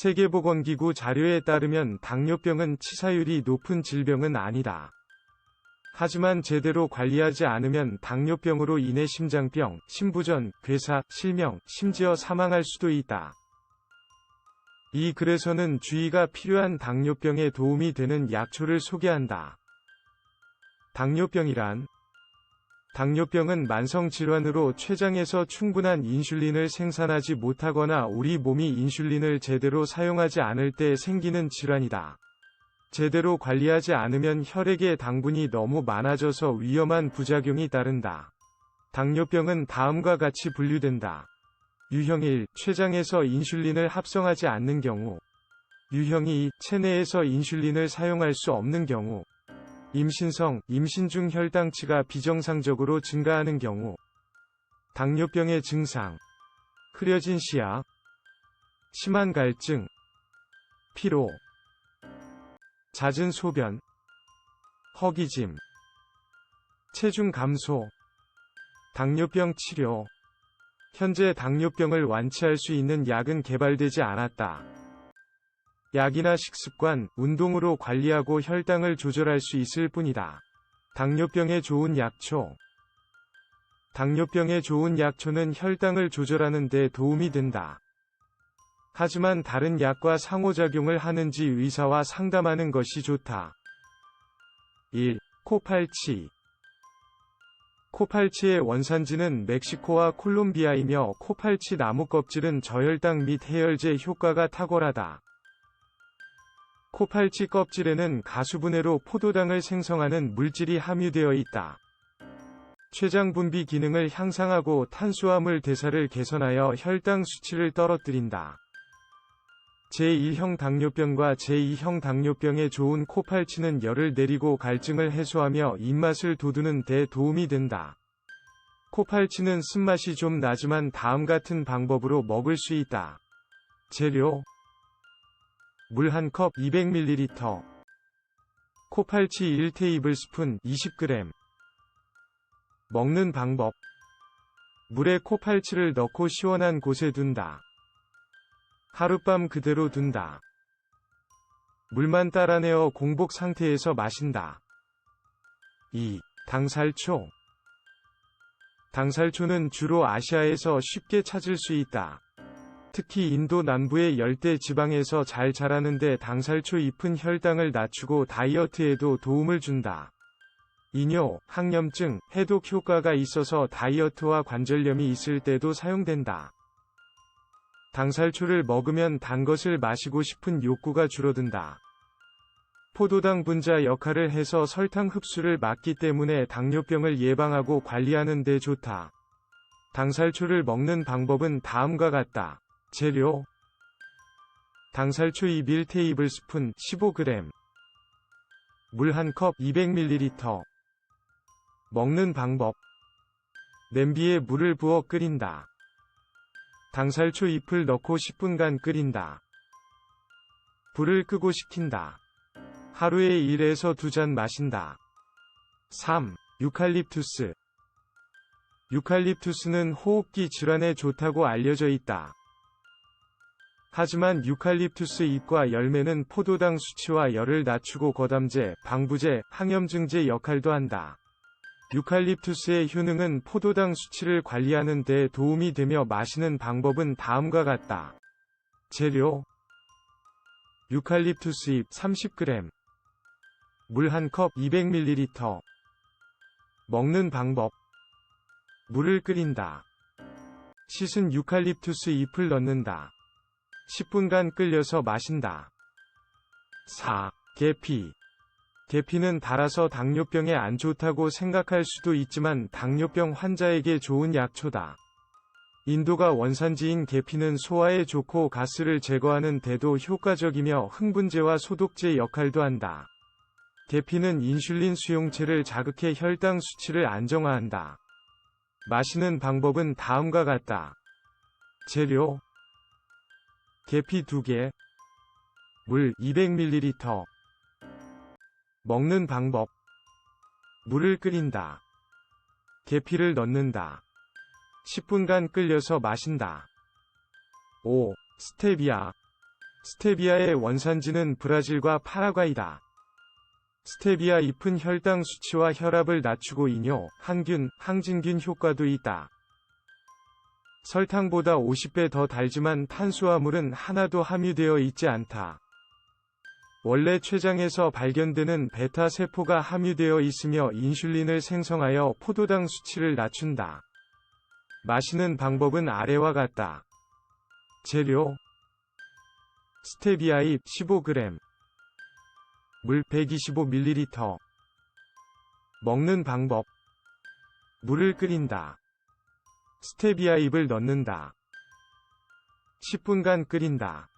세계보건기구 자료에 따르면 당뇨병은 치사율이 높은 질병은 아니다. 하지만 제대로 관리하지 않으면 당뇨병으로 인해 심장병, 심부전, 괴사, 실명, 심지어 사망할 수도 있다. 이 글에서는 주의가 필요한 당뇨병에 도움이 되는 약초를 소개한다. 당뇨병이란 당뇨병은 만성 질환으로 췌장에서 충분한 인슐린을 생산하지 못하거나 우리 몸이 인슐린을 제대로 사용하지 않을 때 생기는 질환이다. 제대로 관리하지 않으면 혈액에 당분이 너무 많아져서 위험한 부작용이 따른다. 당뇨병은 다음과 같이 분류된다. 유형 1. 췌장에서 인슐린을 합성하지 않는 경우. 유형 2. 체내에서 인슐린을 사용할 수 없는 경우. 임신성, 임신 중 혈당치가 비정상적으로 증가하는 경우. 당뇨병의 증상. 흐려진 시야. 심한 갈증. 피로. 잦은 소변. 허기짐. 체중 감소. 당뇨병 치료. 현재 당뇨병을 완치할 수 있는 약은 개발되지 않았다. 약이나 식습관, 운동으로 관리하고 혈당을 조절할 수 있을 뿐이다. 당뇨병에 좋은 약초. 당뇨병에 좋은 약초는 혈당을 조절하는 데 도움이 된다. 하지만 다른 약과 상호작용을 하는지 의사와 상담하는 것이 좋다. 1. 코팔치 코팔치의 원산지는 멕시코와 콜롬비아이며 코팔치 나무 껍질은 저혈당 및 해열제 효과가 탁월하다. 코팔치 껍질에는 가수분해로 포도당을 생성하는 물질이 함유되어 있다. 췌장 분비 기능을 향상하고 탄수화물 대사를 개선하여 혈당 수치를 떨어뜨린다. 제1형 당뇨병과 제2형 당뇨병에 좋은 코팔치는 열을 내리고 갈증을 해소하며 입맛을 돋우는 데 도움이 된다. 코팔치는 쓴맛이 좀 나지만 다음 같은 방법으로 먹을 수 있다. 재료 물 1컵 200ml 코팔치 1테이블스푼 20g 먹는 방법 물에 코팔치를 넣고 시원한 곳에 둔다. 하룻밤 그대로 둔다. 물만 따라내어 공복 상태에서 마신다. 2. 당살초 당살초는 주로 아시아에서 쉽게 찾을 수 있다. 특히 인도 남부의 열대 지방에서 잘 자라는데 당살초 잎은 혈당을 낮추고 다이어트에도 도움을 준다. 이뇨, 항염증, 해독 효과가 있어서 다이어트와 관절염이 있을 때도 사용된다. 당살초를 먹으면 단 것을 마시고 싶은 욕구가 줄어든다. 포도당 분자 역할을 해서 설탕 흡수를 막기 때문에 당뇨병을 예방하고 관리하는 데 좋다. 당살초를 먹는 방법은 다음과 같다. 재료 당살초 2빌 테이블스푼 15g 물 1컵 200ml 먹는 방법 냄비에 물을 부어 끓인다. 당살초 잎을 넣고 10분간 끓인다. 불을 끄고 식힌다. 하루에 1에서 2잔 마신다. 3. 유칼립투스 유칼립투스는 호흡기 질환에 좋다고 알려져 있다. 하지만 유칼립투스 잎과 열매는 포도당 수치와 열을 낮추고 거담제, 방부제, 항염증제 역할도 한다. 유칼립투스의 효능은 포도당 수치를 관리하는 데 도움이 되며 마시는 방법은 다음과 같다. 재료 유칼립투스 잎 30g 물 1컵 200ml 먹는 방법 물을 끓인다. 씻은 유칼립투스 잎을 넣는다. 10분간 끓여서 마신다. 4. 계피 계피는 달아서 당뇨병에 안 좋다고 생각할 수도 있지만 당뇨병 환자에게 좋은 약초다. 인도가 원산지인 계피는 소화에 좋고 가스를 제거하는 데도 효과적이며 흥분제와 소독제 역할도 한다. 계피는 인슐린 수용체를 자극해 혈당 수치를 안정화한다. 마시는 방법은 다음과 같다. 재료 계피 2개 물 200ml 먹는 방법 물을 끓인다. 계피를 넣는다. 10분간 끓여서 마신다. 5. 스테비아 스테비아의 원산지는 브라질과 파라과이다. 스테비아 잎은 혈당 수치와 혈압을 낮추고 이뇨, 항균, 항진균 효과도 있다. 설탕보다 50배 더 달지만 탄수화물은 하나도 함유되어 있지 않다. 원래 췌장에서 발견되는 베타 세포가 함유되어 있으며 인슐린을 생성하여 포도당 수치를 낮춘다. 마시는 방법은 아래와 같다. 재료 스테비아 잎 15g 물 125ml 먹는 방법 물을 끓인다. 스테비아 잎을 넣는다. 10분간 끓인다.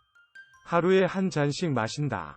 하루에 한 잔씩 마신다.